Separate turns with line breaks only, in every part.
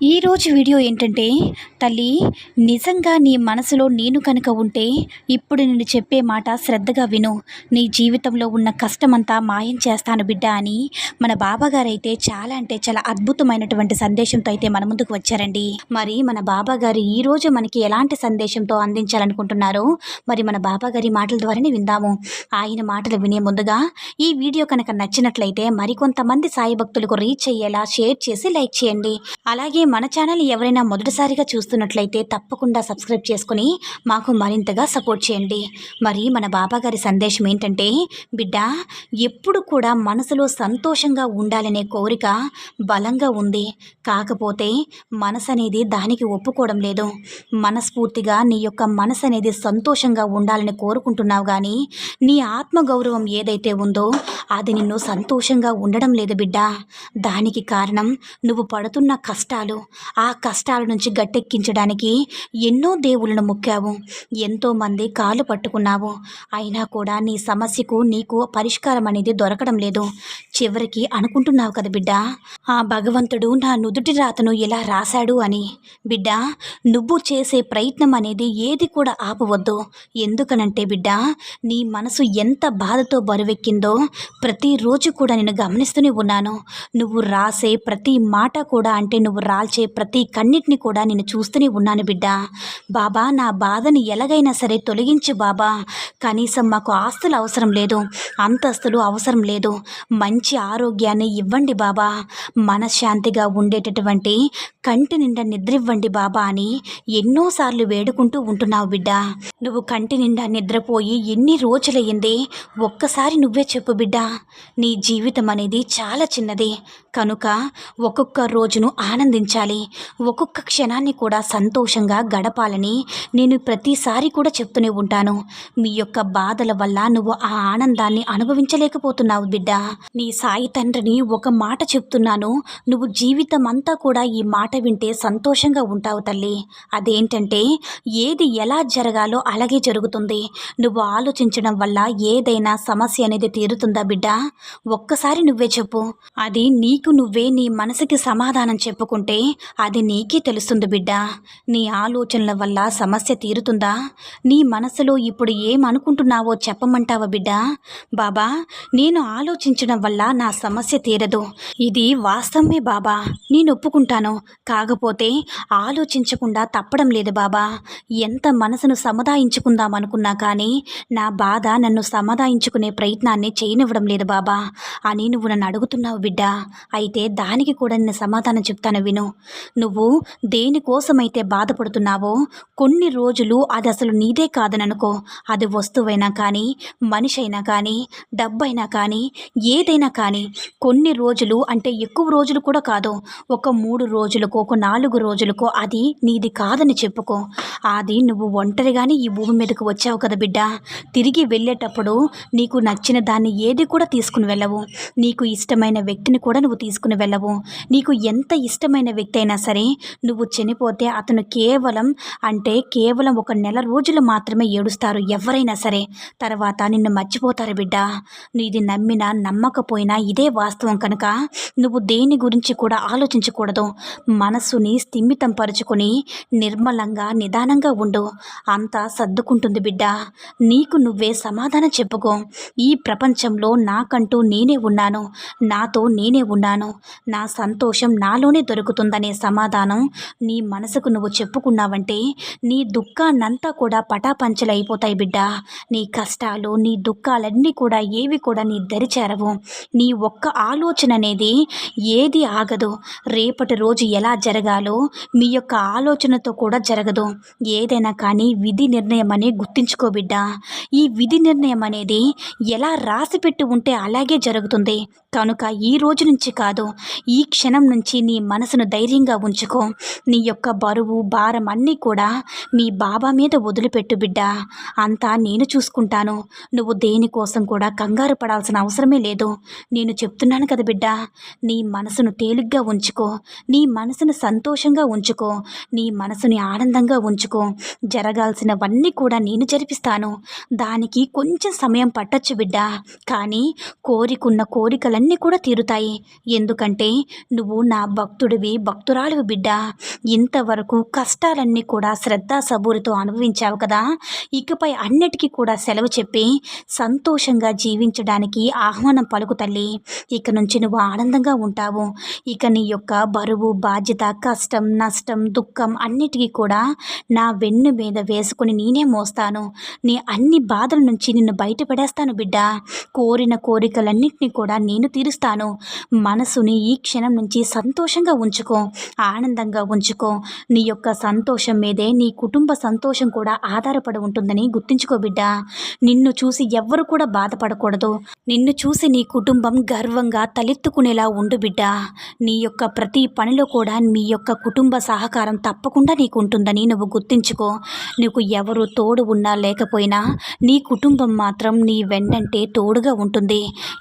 ఈరోజు వీడియో ఏంటంటే తల్లి నిజంగా నీ మనసులో నేను కనుక ఉంటే ఇప్పుడు నేను చెప్పే మాట శ్రద్ధగా విను. నీ జీవితంలో ఉన్న కష్టమంతా మాయం చేస్తాను బిడ్డ అని మన బాబాగారైతే చాలా అంటే చాలా అద్భుతమైనటువంటి సందేశంతో అయితే మన ముందుకు వచ్చారండి. మరి మన బాబాగారు ఈరోజు మనకి ఎలాంటి సందేశంతో అందించాలనుకుంటున్నారో మరి మన బాబాగారి మాటల ద్వారానే విందాము. ఆయన మాటలు వినే ముందుగా ఈ వీడియో కనుక నచ్చినట్లయితే మరికొంతమంది సాయి భక్తులకు రీచ్ అయ్యేలా షేర్ చేసి లైక్ చేయండి. అలాగే మన ఛానల్ ఎవరైనా మొదటిసారిగా చూస్తున్నట్లయితే తప్పకుండా సబ్స్క్రైబ్ చేసుకుని మాకు మరింతగా సపోర్ట్ చేయండి. మరి మన బాబాగారి సందేశం ఏంటంటే బిడ్డ ఎప్పుడు కూడా మనసులో సంతోషంగా ఉండాలనే కోరిక బలంగా ఉంది. కాకపోతే మనసు అనేది దానికి ఒప్పుకోవడం లేదు. మనస్ఫూర్తిగా నీ యొక్క మనసు అనేది సంతోషంగా ఉండాలని కోరుకుంటున్నావు కానీ నీ ఆత్మగౌరవం ఏదైతే ఉందో అది నిన్ను సంతోషంగా ఉండడం లేదు బిడ్డ. దానికి కారణం నువ్వు పడుతున్న కష్టాలు ఆ కష్టాల నుంచి గట్టెక్కించడానికి ఎన్నో దేవులను మొక్కావు. ఎంతోమంది కాలు పట్టుకున్నావు. అయినా కూడా నీ సమస్యకు నీకు పరిష్కారం అనేది దొరకడం లేదు. చివరికి అనుకుంటున్నావు కదా బిడ్డ? ఆ భగవంతుడు నా నుదుటి రాతను ఇలా రాశాడు అని. బిడ్డ నువ్వు చేసే ప్రయత్నం అనేది ఏది కూడా ఆపవద్దు. ఎందుకనంటే బిడ్డ నీ మనసు ఎంత బాధతో బరువెక్కిందో ప్రతిరోజు కూడా నేను గమనిస్తూనే ఉన్నాను. నువ్వు రాసే ప్రతి మాట కూడా అంటే నువ్వు కాల్చే ప్రతి కన్నిటిని కూడా నేను చూస్తూనే ఉన్నాను బిడ్డ. బాబా నా బాధని ఎలాగైనా సరే తొలగించు బాబా. కనీసం మాకు ఆస్తులు అవసరం లేదు అంతస్తులు అవసరం లేదు. మంచి ఆరోగ్యాన్ని ఇవ్వండి బాబా. మనశ్శాంతిగా ఉండేటటువంటి కంటి నిండా నిద్రివ్వండి బాబా అని ఎన్నోసార్లు వేడుకుంటూ ఉంటున్నావు బిడ్డ. నువ్వు కంటి నిండా నిద్రపోయి ఎన్ని రోజులయ్యింది? ఒక్కసారి నువ్వే చెప్పు బిడ్డ. నీ జీవితం అనేది చాలా చిన్నది. కనుక ఒక్కొక్క రోజును ఆనందించాలి. ఒక్కొక్క క్షణాన్ని కూడా సంతోషంగా గడపాలని నేను ప్రతిసారి కూడా చెప్తూనే ఉంటాను. మీ యొక్క బాధల వల్ల నువ్వు ఆ ఆనందాన్ని అనుభవించలేకపోతున్నావు బిడ్డ. నీ సాయి తండ్రిని ఒక మాట చెప్తున్నాను. నువ్వు జీవితం అంతా కూడా ఈ మాట వింటే సంతోషంగా ఉంటావు తల్లి. అదేంటంటే ఏది ఎలా జరగాలో అలాగే జరుగుతుంది. నువ్వు ఆలోచించడం వల్ల ఏదైనా సమస్య అనేది తీరుతుందా బిడ్డ? ఒక్కసారి నువ్వే చెప్పు. అది నీకు నువ్వే నీ మనసుకి సమాధానం చెప్పుకుంటే అది నీకే తెలుస్తుంది బిడ్డ. నీ ఆలోచనల వల్ల సమస్య తీరుతుందా? నీ మనసులో ఇప్పుడు ఏమనుకుంటున్నావో చెప్పమంటావా బిడ్డ? బాబా నేను ఆలోచించడం వల్ల నా సమస్య తీరదు. ఇది వాస్తవమే బాబా. నేను ఒప్పుకుంటాను. కాకపోతే ఆలోచించకుండా తప్పడం లేదు బాబా. ఎంత మనసును సముదాయించుకుందాం అనుకున్నా కానీ నా బాధ నన్ను సమాధాయించుకునే ప్రయత్నాన్ని చేయనివ్వడం లేదు బాబా అని నువ్వు నన్ను అడుగుతున్నావు బిడ్డ. అయితే దానికి కూడా నేను సమాధానం చెప్తాను విను. నువ్వు దేనికోసమైతే బాధపడుతున్నావో కొన్ని రోజులు అది అసలు నీదే కాదననుకో. అది వస్తువైనా కానీ మనిషి అయినా కానీ డబ్బైనా కానీ ఏదైనా కానీ కొన్ని రోజులు అంటే ఎక్కువ రోజులు కూడా కాదు. ఒక మూడు రోజులకో ఒక నాలుగు రోజులకో అది నీది కాదని చెప్పుకో. అది నువ్వు ఒంటరిగానే ఈ భూమి మీదకు వచ్చావు కదా బిడ్డ. తిరిగి వెళ్ళేటప్పుడు నీకు నచ్చిన దాన్ని ఏది కూడా తీసుకుని వెళ్ళవు. నీకు ఇష్టమైన వ్యక్తిని కూడా నువ్వు తీసుకుని వెళ్ళవు. నీకు ఎంత ఇష్టమైన వ్యక్తి అయినా సరే నువ్వు చనిపోతే అతను కేవలం అంటే కేవలం ఒక నెల రోజులు మాత్రమే ఏడుస్తారు ఎవరైనా సరే. తర్వాత నిన్ను మర్చిపోతారు బిడ్డ. ఇది నమ్మినా నమ్మకపోయినా ఇదే వాస్తవం కనుక నువ్వు దేని గురించి కూడా ఆలోచించకూడదు. మనస్సుని స్థిమితం పరుచుకొని నిర్మలంగా నిదానంగా ఉండు. అంతా సర్దుకుంటుంది బిడ్డ. నీకు నువ్వే సమాధానం చెప్పుకో. ఈ ప్రపంచంలో నాకంటూ నేనే ఉన్నాను. నాతో నేనే ఉన్నాను. నా సంతోషం నాలోనే దొరుకుతుంది. వస్తుందనే సమాధానం నీ మనసుకు నువ్వు చెప్పుకున్నావంటే నీ దుఃఖాన్నంతా కూడా పటాపంచలైపోతాయి బిడ్డ. నీ కష్టాలు నీ దుఃఖాలన్నీ కూడా ఏవి కూడా నీ దరిచేరవు నీ ఒక్క ఆలోచన అనేది ఏది ఆగదు. రేపటి రోజు ఎలా జరగాలో మీ యొక్క ఆలోచనతో కూడా జరగదు. ఏదైనా కానీ విధి నిర్ణయం అని గుర్తించుకో బిడ్డా. ఈ విధి నిర్ణయం అనేది ఎలా రాసి పెట్టి ఉంటే అలాగే జరుగుతుంది. కనుక ఈ రోజు నుంచి కాదు ఈ క్షణం నుంచి నీ మనసును ధైర్యంగా ఉంచుకో. నీ యొక్క బరువు భారం అన్నీ కూడా మీ బాబా మీద వదిలిపెట్టు బిడ్డ. అంతా నేను చూసుకుంటాను. నువ్వు దేనికోసం కూడా కంగారు పడాల్సిన అవసరమే లేదు. నేను చెప్తున్నాను కదా బిడ్డ నీ మనసును తేలిగ్గా ఉంచుకో. నీ మనసును సంతోషంగా ఉంచుకో. నీ మనసుని ఆనందంగా ఉంచుకో. జరగాల్సినవన్నీ కూడా నేను జరిపిస్తాను. దానికి కొంచెం సమయం పట్టొచ్చు బిడ్డ. కానీ కోరికున్న కోరికలన్నీ కూడా తీరుతాయి. ఎందుకంటే నువ్వు నా భక్తుడివి భక్తురాలివి బిడ్డ. ఇంతవరకు కష్టాలన్నీ కూడా శ్రద్ధా సబూరితో అనుభవించావు కదా. ఇకపై అన్నిటికీ కూడా సెలవు చెప్పి సంతోషంగా జీవించడానికి ఆహ్వానం పలుకు తల్లి. ఇక నుంచి నువ్వు ఆనందంగా ఉంటావు. ఇక నీ యొక్క బరువు బాధ్యత కష్టం నష్టం దుఃఖం అన్నిటికీ కూడా నా వెన్ను మీద వేసుకుని నేనే మోస్తాను. నీ అన్ని బాధల నుంచి నిన్ను బయటపడేస్తాను బిడ్డ. కోరిన కోరికలన్నింటినీ కూడా నేను తీరుస్తాను. మనసుని ఈ క్షణం నుంచి సంతోషంగా ఉంచుకో. ఆనందంగా ఉంచుకో. నీ యొక్క సంతోషం మీదే నీ కుటుంబ సంతోషం కూడా ఆధారపడి ఉంటుందని గుర్తుంచుకో బిడ్డ. నిన్ను చూసి ఎవ్వరు కూడా బాధపడకూడదు. నిన్ను చూసి నీ కుటుంబం గర్వంగా తలెత్తుకునేలా ఉండు బిడ్డ. నీ యొక్క ప్రతి పనిలో కూడా మీ యొక్క కుటుంబ సహకారం తప్పకుండా నీకు ఉంటుందని నువ్వు గుర్తించుకో. నీకు ఎవరు తోడు ఉన్నా లేకపోయినా నీ కుటుంబం మాత్రం నీ వెన్నంటే తోడుగా ఉంటుంది.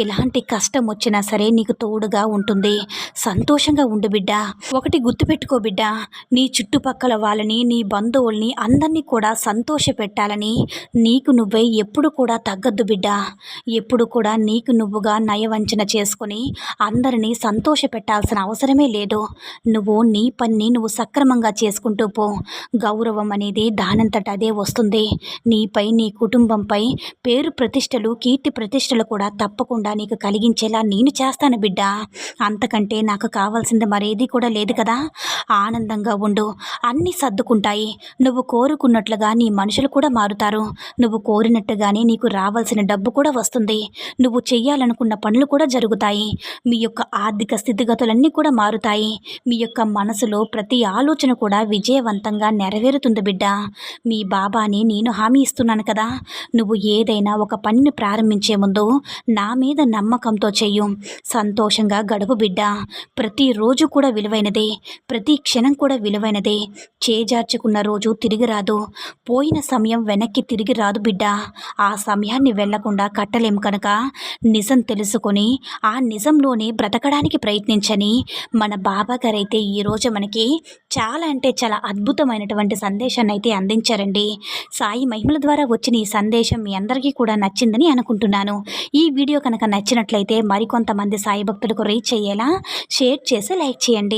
ఎలాంటి కష్టం వచ్చినా సరే నీకు తోడుగా ఉంటుంది. సంతోషంగా ఉండు బిడ్డ. ఒకటి గుర్తుపెట్టుకో బిడ్డ నీ చుట్టుపక్కల వాళ్ళని నీ బంధువుల్ని అందరినీ కూడా సంతోష పెట్టాలని నీకు నువ్వే ఎప్పుడు కూడా తగ్గద్దు బిడ్డ. ఎప్పుడు కూడా నీకు నువ్వుగా నయవంచన చేసుకొని అందరినీ సంతోష పెట్టాల్సిన అవసరమే లేదు. నువ్వు నీ పని నువ్వు సక్రమంగా చేసుకుంటూ పో. గౌరవం అనేది దానంతట అదే వస్తుంది. నీపై నీ కుటుంబంపై పేరు ప్రతిష్టలు కీర్తి ప్రతిష్టలు కూడా తప్పకుండా నీకు కలిగించేలా నేను చేస్తాను బిడ్డ. అంతకంటే నాకు కావాల్సింది మరేది కూడా లేదు కదా. ఆనందంగా ఉండు. అన్నీ సర్దుకుంటాయి. నువ్వు కోరుకున్నట్లుగా నీ మనుషులు కూడా మారుతారు. నువ్వు కోరినట్టుగానే నీకు రావాల్సిన డబ్బు కూడా వస్తుంది. నువ్వు చెయ్యాలనుకున్న పనులు కూడా జరుగుతాయి. మీ యొక్క ఆర్థిక స్థితిగతులన్నీ కూడా మారుతాయి. మీ యొక్క మనసులో ప్రతి ఆలోచన కూడా విజయవంతంగా నెరవేరుతుంది బిడ్డ. మీ బాబాని నేను హామీ ఇస్తున్నాను కదా. నువ్వు ఏదైనా ఒక పనిని ప్రారంభించే ముందు నా మీద నమ్మకంతో చెయ్యు. సంతోషంగా గడుపు బిడ్డ. ప్రతిరోజు కూడా విలువైనదే. ప్రతి క్షణం కూడా విలువైనదే. చేజార్చుకున్న రోజు తిరిగి రాదు. పోయిన సమయం వెనక్కి తిరిగి రాదు బిడ్డ. ఆ సమయాన్ని వెళ్ళకుండా కట్టలేం కనుక. నిజం తెలుసుకొని ఆ నిజంలోనే బ్రతకడానికి ప్రయత్నించని మన బాబా గారైతే ఈరోజు మనకి చాలా అంటే చాలా అద్భుతమైనటువంటి సందేశాన్ని అయితే అందించారండి. సాయి మహిమల ద్వారా వచ్చిన ఈ సందేశం మీ అందరికీ కూడా నచ్చిందని అనుకుంటున్నాను. ఈ వీడియో కనుక నచ్చినట్లయితే మరికొంతమంది సాయి భక్తులకు రీచ్ అయ్యేలా షేర్ చేసి లైక్ చేయండి.